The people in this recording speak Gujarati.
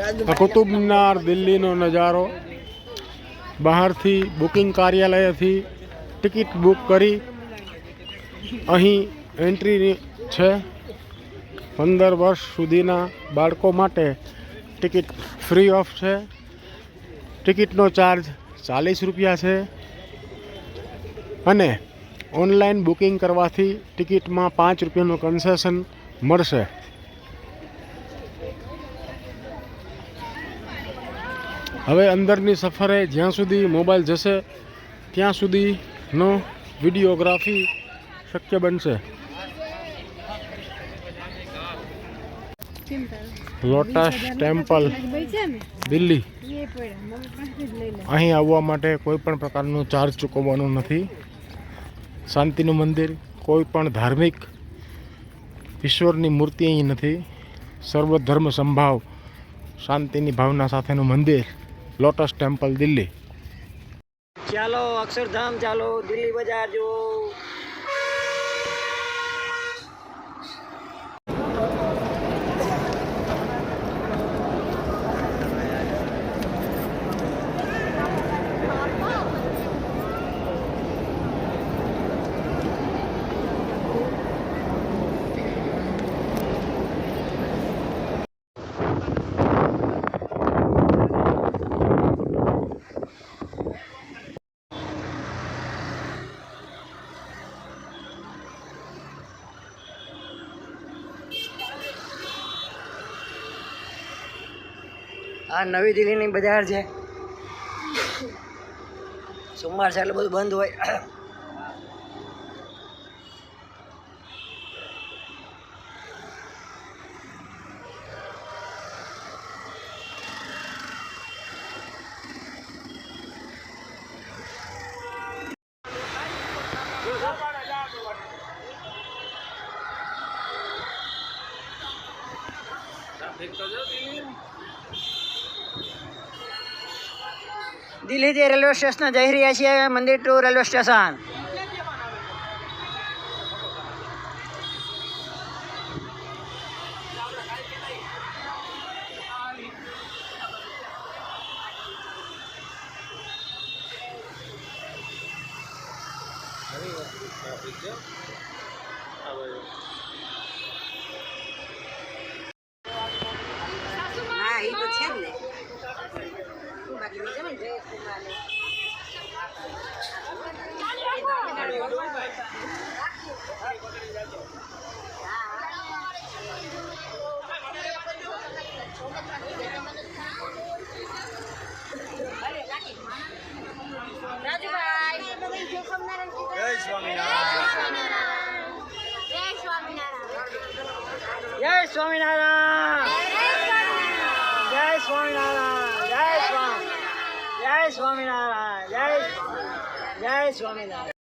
આ કુતુબ મિનાર દિલ્હીનો નજારો. બહારથી બુકિંગ કાર્યાલયથી ટિકિટ બુક કરી. અહીં એન્ટ્રી છે. પંદર વર્ષ સુધીના બાળકો માટે ટિકિટ ફ્રી ઓફ છે. ટિકિટનો ચાર્જ ચાલીસ રૂપિયા છે. અને ઓનલાઈન બુકિંગ કરવાથી ટિકિટમાં પાંચ રૂપિયાનું કન્સેશન મળશે. હવે અંદરની સફરે જ્યાં સુધી મોબાઈલ જશે ત્યાં સુધીનો વિડીયોગ્રાફી શક્ય બનશે. Lotus temple Delhi. અહીં આવવા માટે કોઈ પણ પ્રકારનું ચાર્જ ચૂકવવાનું નથી. શાંતિનું મંદિર કોઈ પણ ધાર્મિક ઈશ્વરની મૂર્તિ અહીં નથી. સર્વધર્મ સંભાવ શાંતિની ભાવના સાથેનું મંદિર. Lotus temple Delhi. ચાલો અક્ષરધામ ચાલો દિલ્હી બજાર જો આ નવી દિલ્હીની બજાર છે. સોમવાર છે એટલે બધું બંધ હોય. દિલ્હીથી રેલવે સ્ટેશન જઈ રહ્યા છીએ મંદિર ટુ રેલવે સ્ટેશન હા જય સ્વામિનારાયણ. જય સ્વામિનારાયણ. જય સ્વામી જય સ્વામિનારાયણ. જય સ્વામી જય સ્વામિનારાયણ.